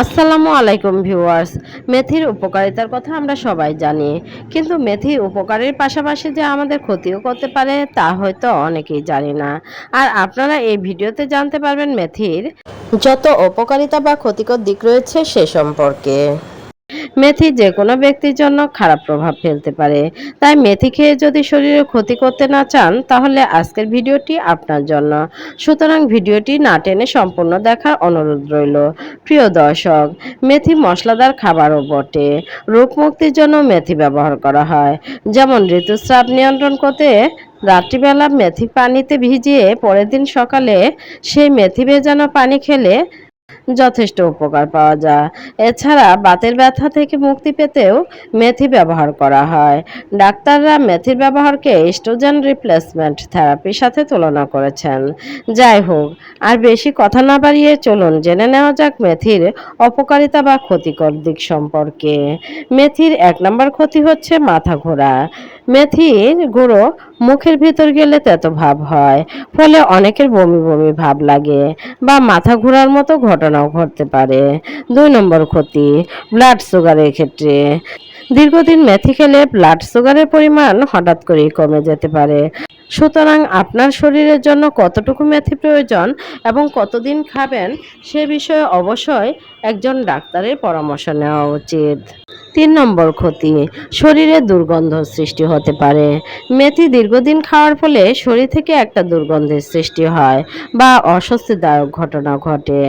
আসসালামু আলাইকুম ভিউয়ার্স। মেথির উপকারিতার কথা আমরা সবাই জানি। কিন্তু মেথি উপকারের পাশাপাশি যে আমাদের ক্ষতিও করতে পারে, তা হয়তো অনেকেই জানি না। আর আপনারা এই ভিডিওতে জানতে পারবেন মেথির যত উপকারিতা বা ক্ষতিকর দিক রয়েছে সে সম্পর্কে। মেথি যে কোনো ব্যক্তির জন্য খারাপ প্রভাব ফেলতে পারে। তাই মেথি খেয়ে যদি শরীরে ক্ষতি করতে না চান, তাহলে আজকের ভিডিওটি আপনার জন্য। সুতরাং ভিডিওটি না টেনে সম্পূর্ণ দেখার অনুরোধ রইল। প্রিয় দর্শক, মেথি মশলাদার খাবারও বটে। রোগ মুক্তির জন্য মেথি ব্যবহার করা হয়। যেমন ঋতুস্রাব নিয়ন্ত্রণ করতে রাত্রিবেলা মেথি পানিতে ভিজিয়ে পরের দিন সকালে সেই মেথি ভেজানো পানি খেলে যথেষ্ট উপকার পাওয়া যায়। এছাড়া বাতের ব্যথা থেকে মুক্তি পেতেও মেথি ব্যবহার করা হয়। ডাক্তাররা মেথির ব্যবহারকে স্টোজেন রিপ্লেসমেন্ট থেরাপির সাথে তুলনা করেছেন। যাই হোক, আর বেশি কথা না বাড়িয়ে চলুন জেনে নেওয়া যাক মেথির অপকারিতা বা ক্ষতিকর দিক সম্পর্কে। মেথির এক নম্বর ক্ষতি হচ্ছে মাথা ঘোরা। মেথির গুঁড়ো মুখের ভিতর গেলে তেতো ভাব হয়। ফলে অনেকের বমি বমি ভাব লাগে বা মাথা ঘোরার মতো ঘটনাও ঘটতে পারে। দুই নম্বর ক্ষতি ব্লাড সুগারের ক্ষেত্রে। দীর্ঘদিন মেথি খেলে ব্লাড সুগারের পরিমাণ হঠাৎ করেই কমে যেতে পারে। সুতরাং আপনার শরীরের জন্য কতটুকু মেথি প্রয়োজন এবং কতদিন খাবেন সে বিষয়ে অবশ্যই একজন ডাক্তারের পরামর্শ নেওয়া উচিত। তিন নম্বর ক্ষতি, শরীরে দুর্গন্ধ সৃষ্টি হতে পারে। মেথি দীর্ঘদিন খাওয়ার ফলে শরীর থেকে একটা দুর্গন্ধের সৃষ্টি হয় বা অস্বস্তিদায়ক ঘটনা ঘটে।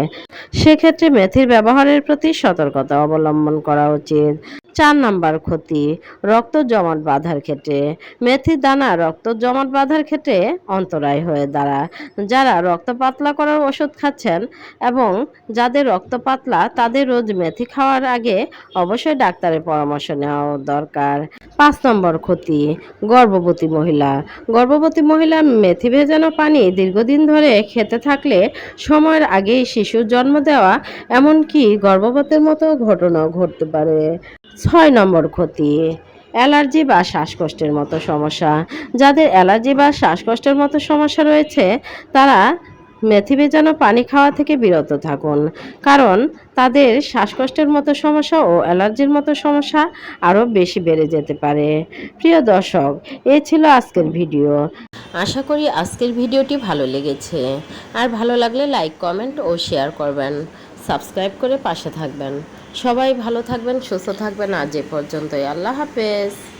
সেক্ষেত্রে মেথির ব্যবহারের প্রতি সতর্কতা অবলম্বন করা উচিত। চার নাম্বার ক্ষতি, রক্ত জমাট বাঁধার ক্ষেত্রে। মেথির দানা রক্ত জমাট বাঁধার ক্ষেত্রে অন্তরায় হয়ে দাঁড়ায় যারা রক্ত পাতলা করার ওষুধ খাচ্ছেন এবং যাদের রক্ত পাতলা, তাদের রোজ মেথি খাওয়ার আগে অবশ্যই ডাক্তারের পরামর্শ নেওয়া দরকার। পাঁচ নম্বর ক্ষতি, গর্ভবতী মহিলা। গর্ভবতী মহিলা মেথি ভেজানো পানি দীর্ঘদিন ধরে খেতে থাকলে সময়ের আগেই শিশুর জন্ম দেওয়া, এমনকি গর্ভপাতের মতো ঘটনা ঘটতে পারে। ছয় নম্বর ক্ষতি, অ্যালার্জি বা শ্বাসকষ্টের মতো সমস্যা। যাদের অ্যালার্জি বা শ্বাসকষ্টের মতো সমস্যা রয়েছে, তারা মেথি ভেজানো পানি খাওয়া থেকে বিরত থাকুন। কারণ তাদের শ্বাসকষ্টের মতো সমস্যা ও অ্যালার্জির মতো সমস্যা আরও বেশি বেড়ে যেতে পারে। প্রিয় দর্শক, এ ছিল আজকের ভিডিও। আশা করি আজকের ভিডিওটি ভালো লেগেছে। আর ভালো লাগলে লাইক, কমেন্ট ও শেয়ার করবেন। সাবস্ক্রাইব করে পাশে থাকবেন। সবাই ভালো থাকবেন সুস্থ থাকবেন। আজ এ পর্যন্তই। আল্লাহ হাফেজ।